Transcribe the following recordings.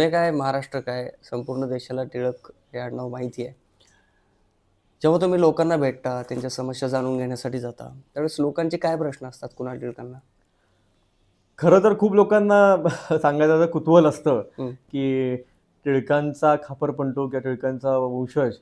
पुणे काय महाराष्ट्र काय संपूर्ण देशाला टिळक हे आडनाव माहिती आहे जेव्हा तुम्ही लोकांना भेटता त्यांच्या समस्या जाणून घेण्यासाठी जाता त्यावेळेस लोकांचे काय प्रश्न असतात कुणाल टिळकांना खरं तर खूप लोकांना सांगायचं कुतूहल असतं. की टिळकांचा खापरपंटू किंवा टिळकांचा वंशज.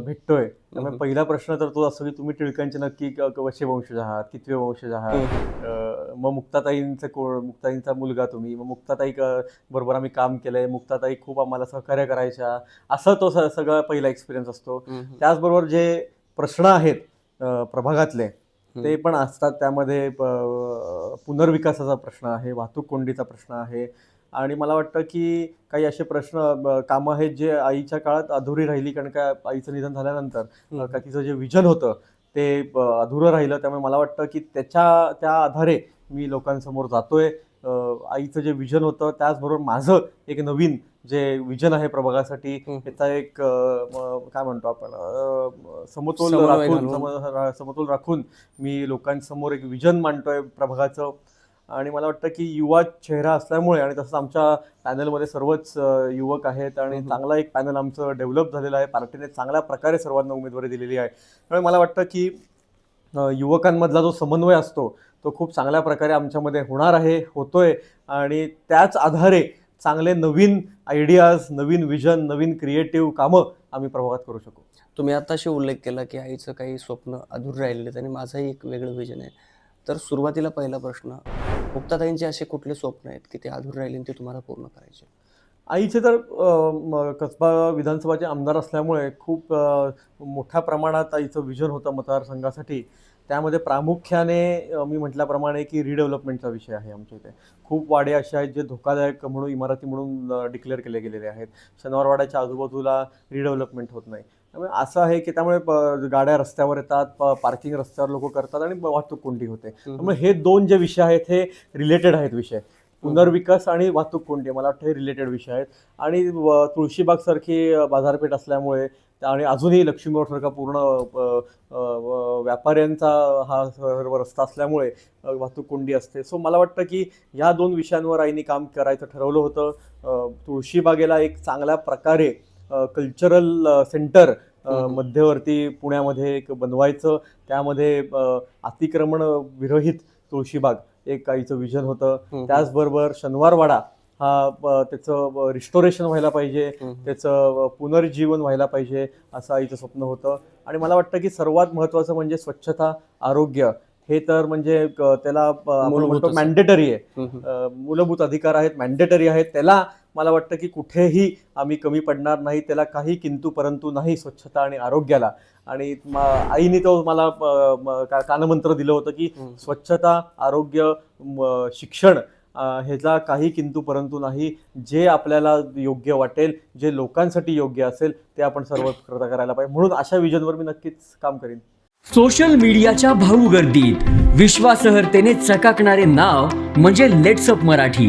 भेटतोय. त्यामुळे. पहिला प्रश्न तर तो असतो की तुम्ही टिळकांचे नक्की कसे वंशज आहात कितवे वंशज आहात? मग मुक्ताताईंचं कोण मुक्ताताईंचा मुलगा तुम्ही मग मुक्ताताई क- बरोबर आम्ही काम केलंय मुक्ताताई खूप आम्हाला सहकार्य करायच्या असं तो सगळा पहिला एक्सपिरियन्स असतो. त्याचबरोबर जे प्रश्न आहेत प्रभागातले ते पण असतात. त्यामध्ये पुनर्विकासाचा प्रश्न आहे वाहतूक कोंडीचा प्रश्न आहे आणि मला वाटतं की काही असे प्रश्न कामं आहेत जे आईच्या काळात अधुरी राहिली कारण का आईचं निधन झाल्यानंतर. का तिचं जे विजन होतं ते अधुरं राहिलं त्यामुळे मला वाटतं की त्याच्या त्या आधारे मी लोकांसमोर जातोय आईचं जे विजन होतं त्याचबरोबर माझं एक नवीन जे विजन आहे प्रभागासाठी. त्याचा एक काय म्हणतो आपण समतोल राखून समतोल राखून मी लोकांसमोर एक विजन मांडतोय प्रभागाचं आणि मला वाटतं की युवा चेहरा असल्यामुळे आणि तसंच आमच्या पॅनलमध्ये सर्वच युवक आहेत आणि. चांगला एक पॅनल आमचं डेव्हलप झालेलं आहे. पार्टीने चांगल्या प्रकारे सर्वांना उमेदवारी दिलेली आहे. त्यामुळे मला वाटतं की युवकांमधला जो समन्वय असतो तो खूप चांगल्या प्रकारे आमच्यामध्ये होणार आहे होतोय. आणि त्याच आधारे चांगले नवीन आयडियाज नवीन विजन नवीन क्रिएटिव्ह कामं आम्ही प्रभागात करू शकू. तुम्ही आताशी उल्लेख केला की आईचं काही स्वप्न अधूर राहिलेले आणि माझंही एक वेगळं विजन आहे. तर सुरुवातीला पहिला प्रश्न मुक्ताताईंचे असे कुठले स्वप्न आहेत की ते अधूर राहिले आणि ते तुम्हाला पूर्ण करायचे? आईचे तर अ, म, कसबा विधानसभाचे आमदार असल्यामुळे खूप अ, मोठ्या प्रमाणात आईचं विजन होतं मतदारसंघासाठी. त्यामध्ये प्रामुख्याने अ, मी म्हटल्याप्रमाणे की रिडेव्हलपमेंटचा विषय आहे आमच्या इथे. खूप वाडे असे आहेत जे धोकादायक म्हणून इमारती म्हणून डिक्लेअर केले गेलेले आहेत. शनिवारवाड्याच्या आजूबाजूला रिडेव्हलपमेंट होत नाही. त्यामुळे असं आहे की त्यामुळे प- गाड्या रस्त्यावर येतात प- पार्किंग रस्त्यावर लोक करतात आणि वाहतूक कोंडी होते. त्यामुळे हे दोन जे विषय आहेत हे रिलेटेड आहेत विषय. पुनर्विकास आणि वाहतूक कोंडी मला वाटतं हे रिलेटेड विषय आहेत. आणि व- तुळशीबाग सारखी अ, बाजारपेठ असल्यामुळे त्या- आणि अजूनही लक्ष्मी रोडसारखा पूर्ण अ, अ, व- व्यापाऱ्यांचा हा सर्व रस्ता असल्यामुळे अ, वाहतूक कोंडी असते. सो मला वाटतं की या दोन विषयांवर आईने काम करायचं ठरवलं होतं. अ, तुळशीबागेला एक चांगल्या प्रकारे कल्चरल सेंटर. मध्यवर्ती पुण्यामध्ये एक बनवायचं त्यामध्ये अतिक्रमण विरहित तुळशीबाग एक आईचं विजन होतं. त्याचबरोबर शनिवारवाडा हा त्याचं रिस्टोरेशन व्हायला पाहिजे. त्याचं पुनर्जीवन व्हायला पाहिजे असं आईचं स्वप्न होतं आणि मला वाटतं की सर्वात महत्त्वाचं म्हणजे स्वच्छता आरोग्य हे तर म्हणजे त्याला. मॅन्डेटरी आहे मूलभूत अधिकार आहेत मॅन्डेटरी आहेत त्याला मला वाटतं की कुठेही आम्ही कमी पडणार नाही त्याला काही किंतु परंतु नाही स्वच्छता आणि आरोग्याला. आणि आईने तो मला कानमंत्र दिलं होतं की. स्वच्छता आरोग्य म, शिक्षण ह्याचा काही किंतु परंतु नाही. जे आपल्याला योग्य वाटेल जे लोकांसाठी योग्य असेल ते आपण सर्व करता करायला पाहिजे. म्हणून अशा विजनवर मी नक्कीच काम करीन. सोशल मीडियाच्या भाऊ गर्दीत विश्वासार्हतेने चकाकणारे नाव म्हणजे लेट्सअप मराठी.